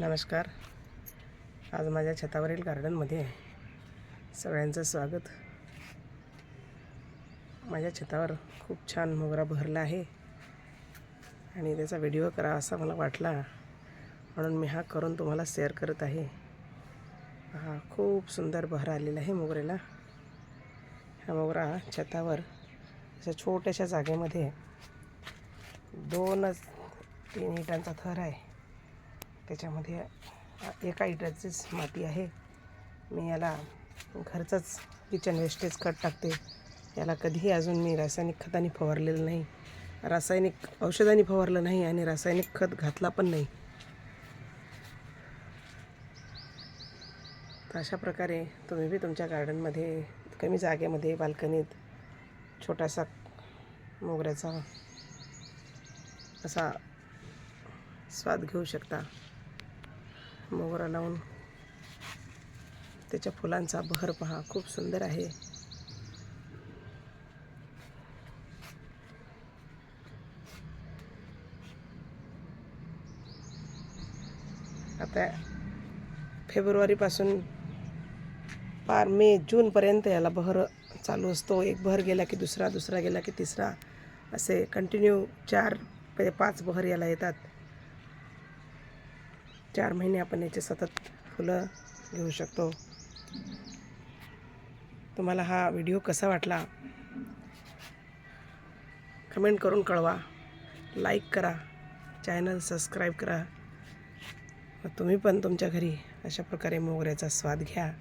नमस्कार. आज माझ्या छतावरील गार्डनमध्ये सगळ्यांचं स्वागत. माझ्या छतावर खूप छान मोगरा बहरला आहे आणि त्याचा व्हिडिओ करा असा मला वाटला. म्हणून मी हा करून तुम्हाला शेअर करत आहे. हा खूप सुंदर बहर आलेला आहे मोगऱ्याला. हा मोगरा छतावर अशा छोट्याशा जागेमध्ये दोनच तीन इटांचा थर आहे. त्याच्यामध्ये एका इटाचीच माती आहे. मी याला घरचंच किचन वेस्टेज खत टाकते. याला कधीही अजून मी रासायनिक खताने फवारलेलं नाही. रासायनिक औषधाने फवारलं नाही आणि रासायनिक खत घातला पण नाही. तर अशा प्रकारे तुम्ही बी तुमच्या गार्डनमध्ये कमी जागेमध्ये बाल्कनीत छोटासा मोगऱ्याचा असा स्वाद घेऊ शकता. मोगरा लावून त्याच्या फुलांचा बहर पहा. खूप सुंदर आहे. आता फेब्रुवारीपासून पार मे जूनपर्यंत याला बहर चालू असतो. एक बहर गेला की दुसरा दुसरा गेला की तिसरा. असे कंटिन्यू चार म्हणजे पाच बहर याला येतात. चार महिने आपण याचे सतत फुलं घेऊ शकतो. तुम्हाला हा व्हिडिओ कसा वाटला? कमेंट करून कळवा. लाईक करा. चॅनल सबस्क्राईब करा. तुम्ही पण तुमच्या घरी अशा प्रकारे मोगऱ्याचा स्वाद घ्या.